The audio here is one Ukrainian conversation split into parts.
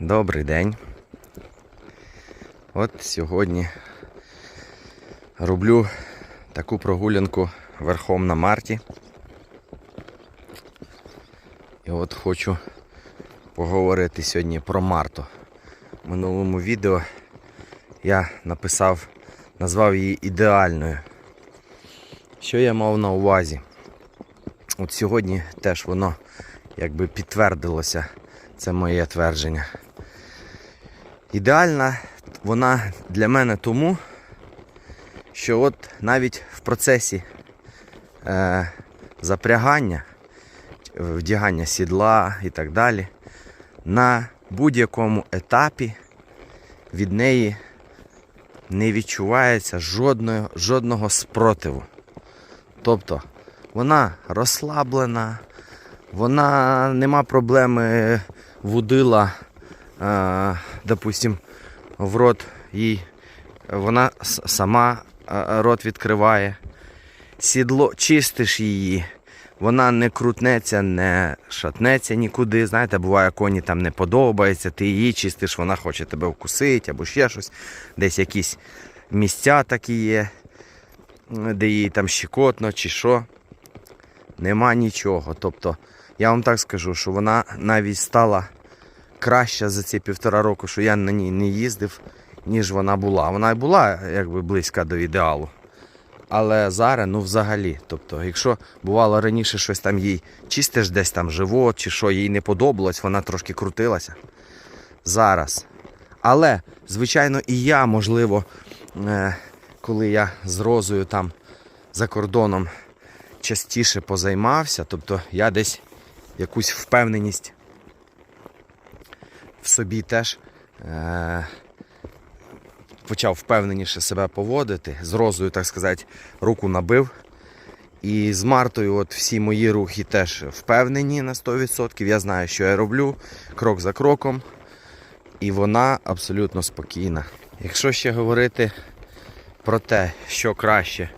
Добрий день. От сьогодні роблю таку прогулянку верхом на Марті. І от хочу поговорити сьогодні про Марту. В минулому відео я написав, назвав її ідеальною. Що я мав на увазі? От сьогодні теж воно якби підтвердилося, це моє твердження. Ідеальна вона для мене тому, що от навіть в процесі е, запрягання, вдягання сідла і так далі, на будь-якому етапі від неї не відчувається жодного, жодного спротиву. Тобто вона розслаблена, вона нема проблеми вудила, е, допустим, в рот їй, вона сама е, рот відкриває. Сідло чистиш її, вона не крутнеться, не шатнеться нікуди. Знаєте, буває, коні там не подобається, ти її чистиш, вона хоче тебе вкусити або ще щось. Десь якісь місця такі є, де їй там щекотно чи що. Нема нічого. Тобто, я вам так скажу, що вона навіть стала краща за ці півтора року, що я на ній не їздив, ніж вона була. Вона і була якби близька до ідеалу. Але зараз, ну взагалі. Тобто, якщо бувало раніше щось там їй чистиш десь там живот, чи що їй не подобалось, вона трошки крутилася. Зараз. Але, звичайно, і я, можливо, е, коли я з там за кордоном частіше позаймався, тобто я десь якусь впевненість в собі теж е, почав впевненіше себе поводити. З розою, так сказати, руку набив. І з Мартою от всі мої рухи теж впевнені на 100%. Я знаю, що я роблю крок за кроком. І вона абсолютно спокійна. Якщо ще говорити про те, що краще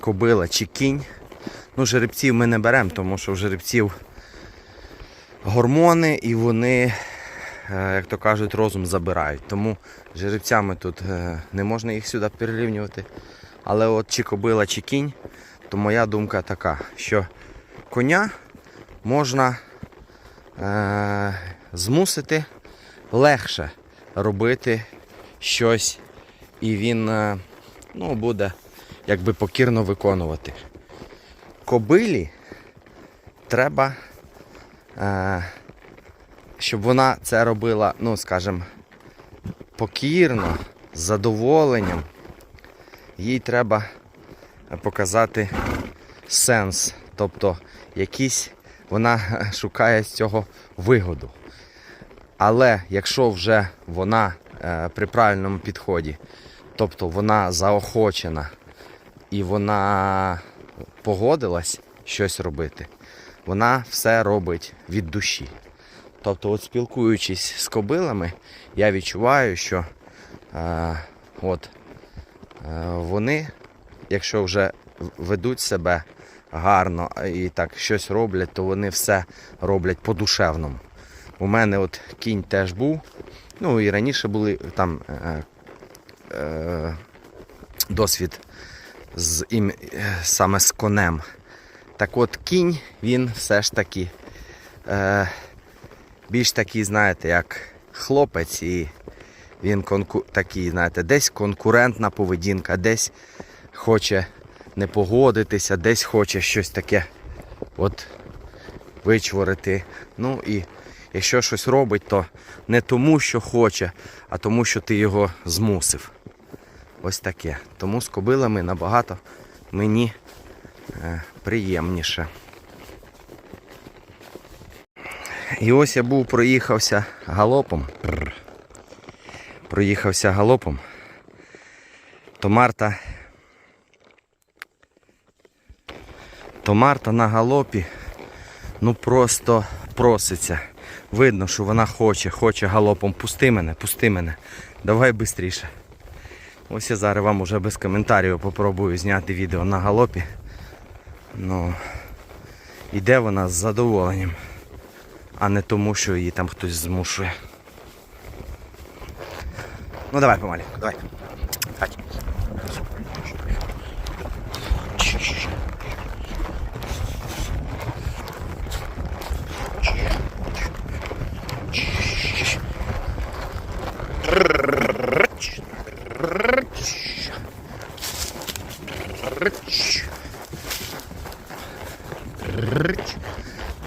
кобила чи кінь, ну жеребців ми не беремо, тому що в жеребців гормони і вони, е, як то кажуть, розум забирають. Тому жеребцями тут е, не можна їх сюди перерівнювати. Але от чи кобила, чи кінь, то моя думка така, що коня можна е, змусити легше робити щось, і він е, ну, буде якби покірно виконувати. Кобилі треба, е, щоб вона це робила, ну, скажімо, покірно, з задоволенням. Їй треба показати сенс. Тобто якийсь вона шукає з цього вигоду. Але якщо вже вона е, при правильному підході, тобто вона заохочена і вона погодилась щось робити, вона все робить від душі. Тобто, от спілкуючись з кобилами, я відчуваю, що е, от, е, вони, якщо вже ведуть себе гарно і так щось роблять, то вони все роблять по-душевному. У мене от кінь теж був. Ну і раніше були там е, е, досвід з ім, е, саме з конем. Так от кінь, він все ж таки е, більш такий, знаєте, як хлопець, і він конку, такий, знаєте, десь конкурентна поведінка, десь хоче не погодитися, десь хоче щось таке от вичворити. Ну і якщо щось робить, то не тому, що хоче, а тому, що ти його змусив. Ось таке. Тому з кобилами набагато мені е, приємніше. І ось я був, проїхався галопом. Проїхався галопом. То Марта. То Марта на галопі ну просто проситься. Видно, що вона хоче, хоче галопом. Пусти мене, пусти мене. Давай швидше. Ось я зараз вам уже без коментарів попробую зняти відео на галопі. Ну, Іде вона з задоволенням, а не тому, що її там хтось змушує. Ну давай помалі, давай. Хать.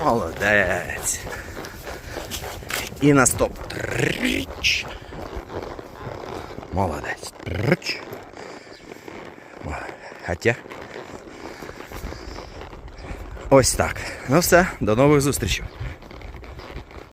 Молодець. І на стоп. О, Хотя. Ось так. Ну все, до нових зустрічей.